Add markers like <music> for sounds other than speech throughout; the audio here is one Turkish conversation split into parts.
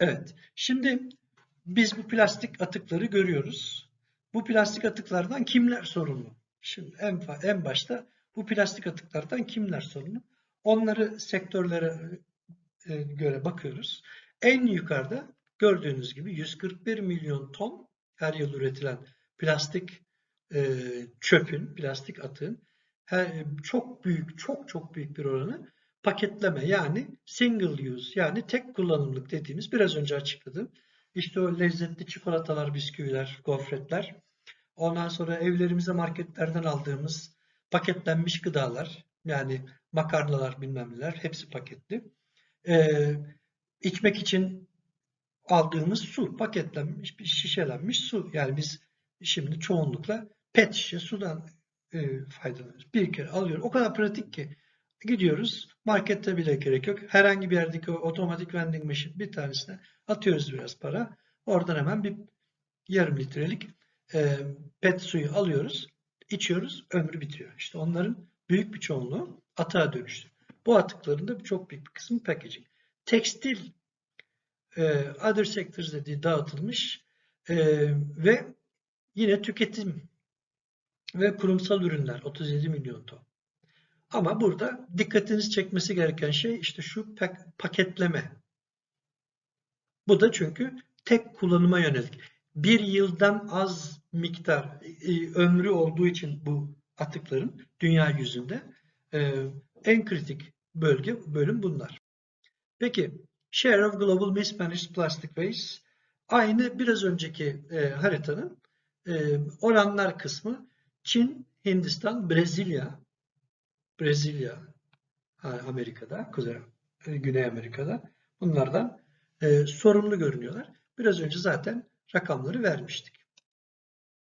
Evet. Şimdi biz bu plastik atıkları görüyoruz. Bu plastik atıklardan kimler sorumlu? Şimdi en, en başta bu plastik atıklardan kimler sorumlu? Onları sektörlere e, göre bakıyoruz. En yukarıda gördüğünüz gibi 141 milyon ton her yıl üretilen plastik e, çöpün, plastik atığın her, çok büyük, çok çok büyük bir oranı paketleme yani single use yani tek kullanımlık dediğimiz biraz önce açıkladım. İşte o lezzetli çikolatalar, bisküviler, gofretler. Ondan sonra evlerimize marketlerden aldığımız paketlenmiş gıdalar yani makarnalar bilmem neler hepsi paketli. Ee, içmek için aldığımız su paketlenmiş, bir şişelenmiş su. Yani biz şimdi çoğunlukla pet şişe sudan e, faydalanıyoruz. Bir kere alıyor. O kadar pratik ki gidiyoruz. Markette bile gerek yok. Herhangi bir yerdeki otomatik vending machine bir tanesine atıyoruz biraz para. Oradan hemen bir yarım litrelik e, pet suyu alıyoruz. içiyoruz. Ömrü bitiyor. İşte onların büyük bir çoğunluğu atığa dönüştü. Bu atıkların da çok büyük bir kısmı packaging. Tekstil e, other sectors dediği dağıtılmış e, ve yine tüketim ve kurumsal ürünler 37 milyon ton. Ama burada dikkatinizi çekmesi gereken şey işte şu pak- paketleme. Bu da çünkü tek kullanıma yönelik. Bir yıldan az miktar e, ömrü olduğu için bu atıkların dünya yüzünde e, en kritik bölge bölüm bunlar. Peki Share of Global Mismanaged Plastic Waste aynı biraz önceki e, haritanın e, oranlar kısmı Çin, Hindistan, Brezilya, Brezilya, Amerika'da, Kuzey, e, Güney Amerika'da bunlardan e, sorumlu görünüyorlar. Biraz önce zaten rakamları vermiştik.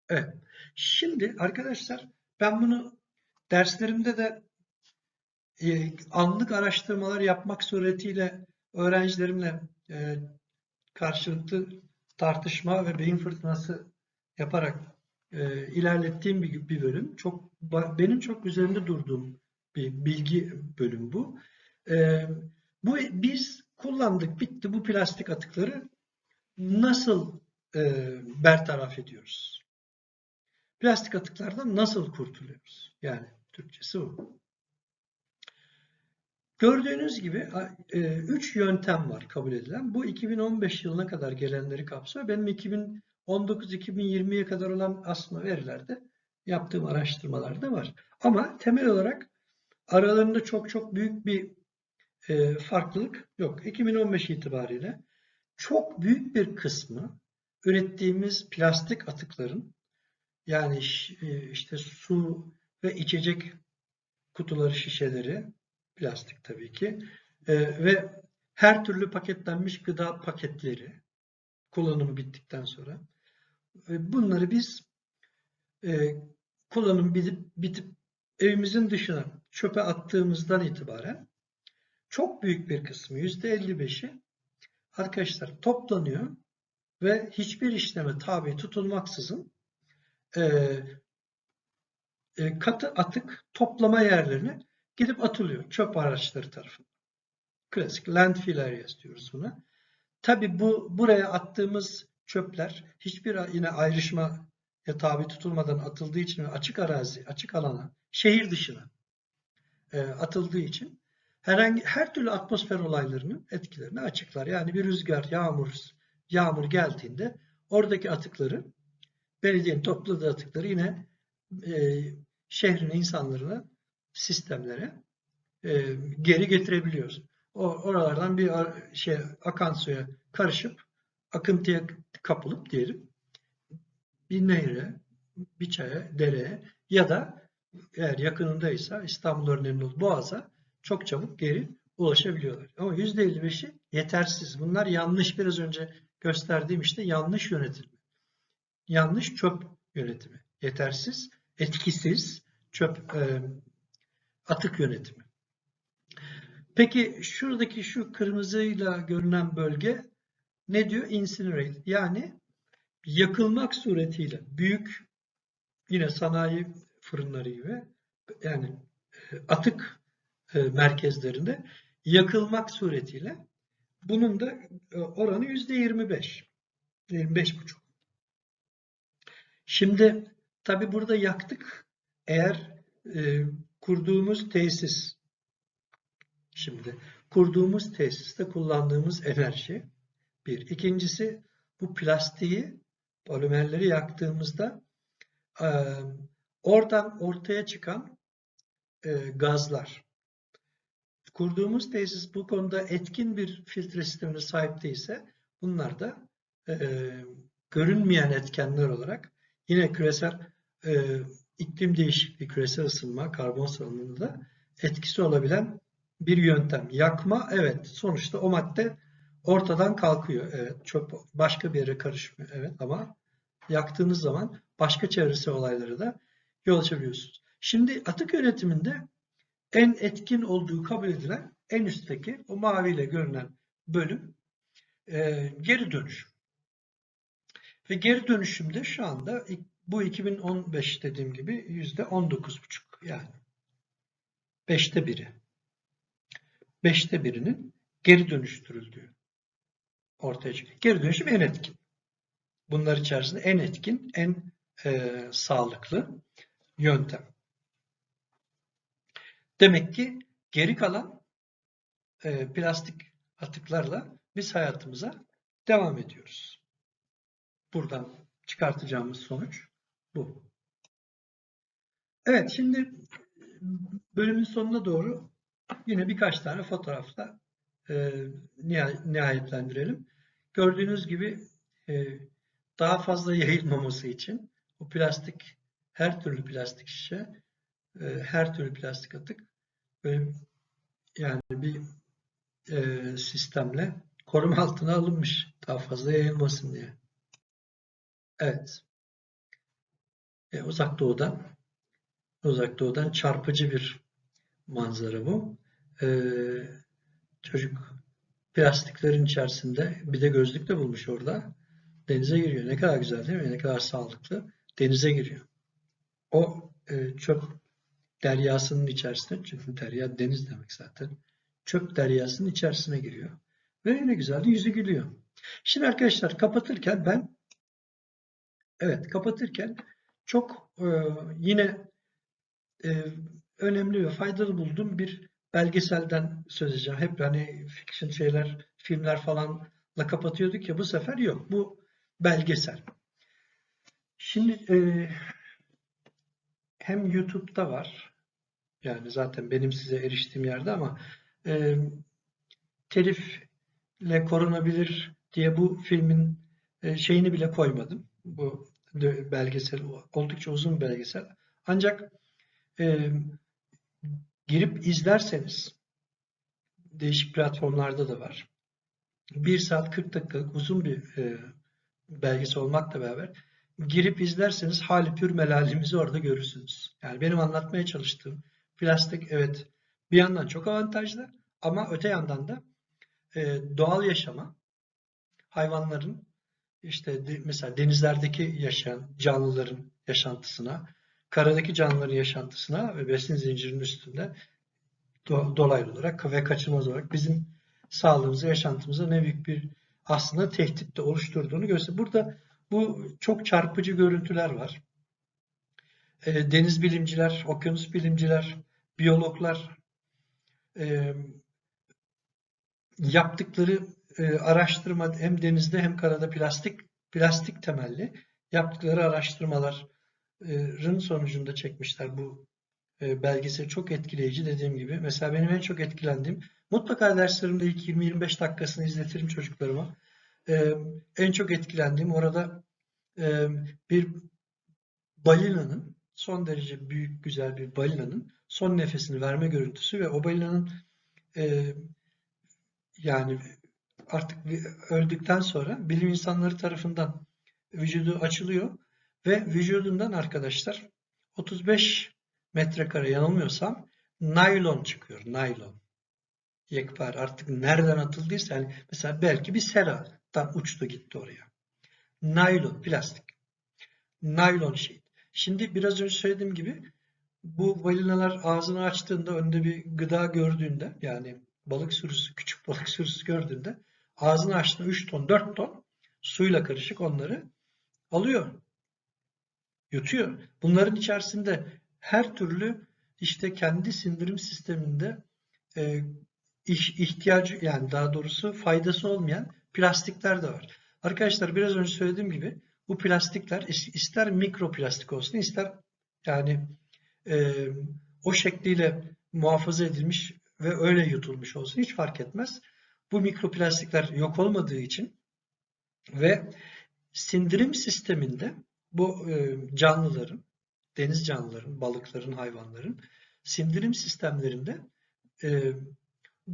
Evet. Şimdi arkadaşlar ben bunu derslerimde de e, anlık araştırmalar yapmak suretiyle öğrencilerimle e, karşılıklı tartışma ve beyin fırtınası yaparak e, ilerlettiğim bir, bir bölüm. Çok benim çok üzerinde durduğum bilgi bölümü bu. E, bu biz kullandık, bitti bu plastik atıkları nasıl e, bertaraf ediyoruz? Plastik atıklardan nasıl kurtuluyoruz? Yani Türkçesi bu. Gördüğünüz gibi e, üç yöntem var kabul edilen. Bu 2015 yılına kadar gelenleri kapsıyor. Benim 2019-2020'ye kadar olan aslında verilerde yaptığım araştırmalarda var. Ama temel olarak aralarında çok çok büyük bir e, farklılık yok. 2015 itibariyle çok büyük bir kısmı ürettiğimiz plastik atıkların yani e, işte su ve içecek kutuları, şişeleri, plastik tabii ki e, ve her türlü paketlenmiş gıda paketleri kullanımı bittikten sonra e, bunları biz e, kullanım bitip, bitip evimizin dışına çöpe attığımızdan itibaren çok büyük bir kısmı %55'i arkadaşlar toplanıyor ve hiçbir işleme tabi tutulmaksızın e, e, katı atık toplama yerlerine gidip atılıyor çöp araçları tarafından. Klasik landfill areas diyoruz buna. Tabi bu buraya attığımız çöpler hiçbir yine ayrışmaya tabi tutulmadan atıldığı için açık arazi, açık alana, şehir dışına e, atıldığı için herhangi her türlü atmosfer olaylarının etkilerini açıklar. Yani bir rüzgar, yağmur, yağmur geldiğinde oradaki atıkları belediyenin topladığı atıkları yine e, şehrin insanlarına sistemlere e, geri getirebiliyoruz. O, oralardan bir şey akan suya karışıp akıntıya kapılıp diyelim bir nehre, bir çaya, dereye ya da eğer yakınındaysa İstanbul örneğinde Boğaz'a çok çabuk geri ulaşabiliyorlar. Ama %55'i yetersiz. Bunlar yanlış biraz önce gösterdiğim işte yanlış yönetimi. Yanlış çöp yönetimi. Yetersiz, etkisiz çöp e, atık yönetimi. Peki şuradaki şu kırmızıyla görünen bölge ne diyor? Incinerate. Yani yakılmak suretiyle büyük yine sanayi fırınları gibi yani e, atık e, merkezlerinde yakılmak suretiyle Bunun da e, oranı yüzde 25. 25 buçuk. Şimdi tabi burada yaktık. Eğer e, kurduğumuz tesis şimdi kurduğumuz tesiste kullandığımız enerji bir. İkincisi bu plastiği polimerleri yaktığımızda e, oradan ortaya çıkan e, gazlar. Kurduğumuz tesis bu konuda etkin bir filtre sistemine sahip değilse bunlar da e, görünmeyen etkenler olarak yine küresel e, iklim değişikliği, küresel ısınma, karbon salınımında etkisi olabilen bir yöntem. Yakma evet sonuçta o madde ortadan kalkıyor. Evet çok başka bir yere karışmıyor. Evet ama yaktığınız zaman başka çevresel olayları da yol açabiliyorsunuz. Şimdi atık yönetiminde en etkin olduğu kabul edilen en üstteki o maviyle görünen bölüm e, geri dönüşüm. Ve geri dönüşümde şu anda bu 2015 dediğim gibi yüzde 19,5 yani beşte biri. Beşte birinin geri dönüştürüldüğü ortaya çıkıyor. Geri dönüşüm en etkin. Bunlar içerisinde en etkin, en e, sağlıklı yöntem. Demek ki geri kalan e, plastik atıklarla biz hayatımıza devam ediyoruz. Buradan çıkartacağımız sonuç bu. Evet şimdi bölümün sonuna doğru yine birkaç tane fotoğrafla e, nihayetlendirelim. Gördüğünüz gibi e, daha fazla <laughs> yayılmaması için bu plastik her türlü plastik şişe e, her türlü plastik atık böyle yani bir e, sistemle koruma <laughs> altına alınmış daha fazla yayılmasın diye. Evet. E, uzak doğudan uzak doğudan çarpıcı bir manzara bu. E, çocuk plastiklerin içerisinde bir de gözlük de bulmuş orada. Denize giriyor. Ne kadar güzel değil mi? Ne kadar sağlıklı. Denize giriyor. O e, çöp deryasının içerisine, çünkü derya deniz demek zaten. Çöp deryasının içerisine giriyor. Ve ne güzel yüzü gülüyor. Şimdi arkadaşlar kapatırken ben Evet, kapatırken çok e, yine e, önemli ve faydalı bulduğum bir belgeselden söz edeceğim. Hep hani fiction şeyler, filmler falanla kapatıyorduk ya bu sefer yok. Bu belgesel. Şimdi e, hem YouTube'da var. Yani zaten benim size eriştiğim yerde ama e, telifle korunabilir diye bu filmin e, şeyini bile koymadım bu belgesel oldukça uzun bir belgesel. Ancak e, girip izlerseniz değişik platformlarda da var. 1 saat 40 dakikalık uzun bir e, belgesel olmakla beraber girip izlerseniz hali pür melalimizi orada görürsünüz. Yani benim anlatmaya çalıştığım plastik evet bir yandan çok avantajlı ama öte yandan da e, doğal yaşama hayvanların işte mesela denizlerdeki yaşayan canlıların yaşantısına, karadaki canlıların yaşantısına ve besin zincirinin üstünde dolaylı olarak ve kaçınılmaz olarak bizim sağlığımıza, yaşantımıza ne büyük bir aslında tehdit de oluşturduğunu gösteriyor. Burada bu çok çarpıcı görüntüler var. E, deniz bilimciler, okyanus bilimciler, biyologlar e, yaptıkları e, araştırma hem denizde hem karada plastik plastik temelli yaptıkları araştırmaların sonucunda çekmişler bu e, belgesel çok etkileyici dediğim gibi. Mesela benim en çok etkilendiğim mutlaka derslerimde ilk 20-25 dakikasını izletirim çocuklarıma. E, en çok etkilendiğim orada e, bir balinanın son derece büyük güzel bir balinanın son nefesini verme görüntüsü ve o balinanın e, yani artık öldükten sonra bilim insanları tarafından vücudu açılıyor ve vücudundan arkadaşlar 35 metrekare yanılmıyorsam naylon çıkıyor. Naylon. Yekpare artık nereden atıldıysa yani mesela belki bir seradan uçtu gitti oraya. Naylon, plastik. Naylon şey. Şimdi biraz önce söylediğim gibi bu balinalar ağzını açtığında önünde bir gıda gördüğünde yani balık sürüsü, küçük balık sürüsü gördüğünde ağzını açtığında 3 ton 4 ton suyla karışık onları alıyor. Yutuyor. Bunların içerisinde her türlü işte kendi sindirim sisteminde e, ihtiyacı yani daha doğrusu faydası olmayan plastikler de var. Arkadaşlar biraz önce söylediğim gibi bu plastikler is- ister mikroplastik olsun ister yani e, o şekliyle muhafaza edilmiş ve öyle yutulmuş olsun hiç fark etmez. Bu mikroplastikler yok olmadığı için ve sindirim sisteminde bu e, canlıların, deniz canlıların, balıkların, hayvanların sindirim sistemlerinde e,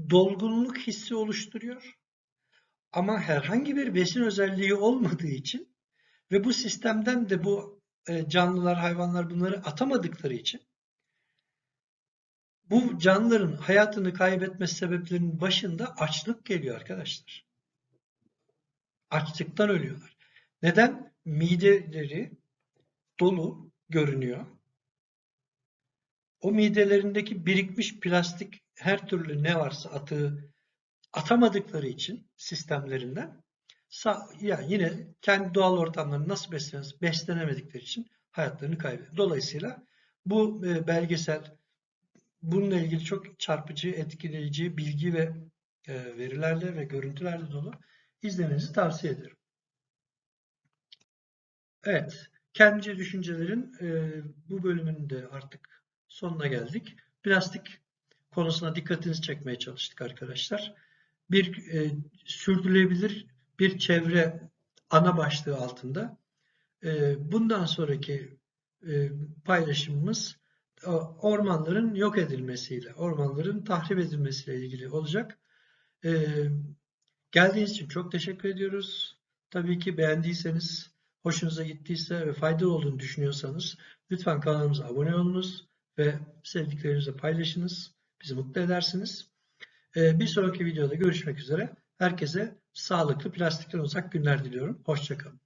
dolgunluk hissi oluşturuyor. Ama herhangi bir besin özelliği olmadığı için ve bu sistemden de bu e, canlılar, hayvanlar bunları atamadıkları için bu canlıların hayatını kaybetmesi sebeplerinin başında açlık geliyor arkadaşlar. Açlıktan ölüyorlar. Neden? Mideleri dolu görünüyor. O midelerindeki birikmiş plastik her türlü ne varsa atığı atamadıkları için sistemlerinden sa- ya yine kendi doğal ortamlarında nasıl beslenir, beslenemedikleri için hayatlarını kaybediyor. Dolayısıyla bu e, belgesel bununla ilgili çok çarpıcı, etkileyici bilgi ve e, verilerle ve görüntülerle dolu izlemenizi tavsiye ederim. Evet, kendince düşüncelerin e, bu bölümünün de artık sonuna geldik. Plastik konusuna dikkatinizi çekmeye çalıştık arkadaşlar. Bir e, sürdürülebilir bir çevre ana başlığı altında e, bundan sonraki e, paylaşımımız e, ormanların yok edilmesiyle, ormanların tahrip edilmesiyle ilgili olacak. E, geldiğiniz için çok teşekkür ediyoruz. Tabii ki beğendiyseniz, hoşunuza gittiyse ve faydalı olduğunu düşünüyorsanız lütfen kanalımıza abone olunuz ve sevdiklerinizle paylaşınız. Bizi mutlu edersiniz. E, bir sonraki videoda görüşmek üzere. Herkese sağlıklı, plastikten uzak günler diliyorum. Hoşçakalın.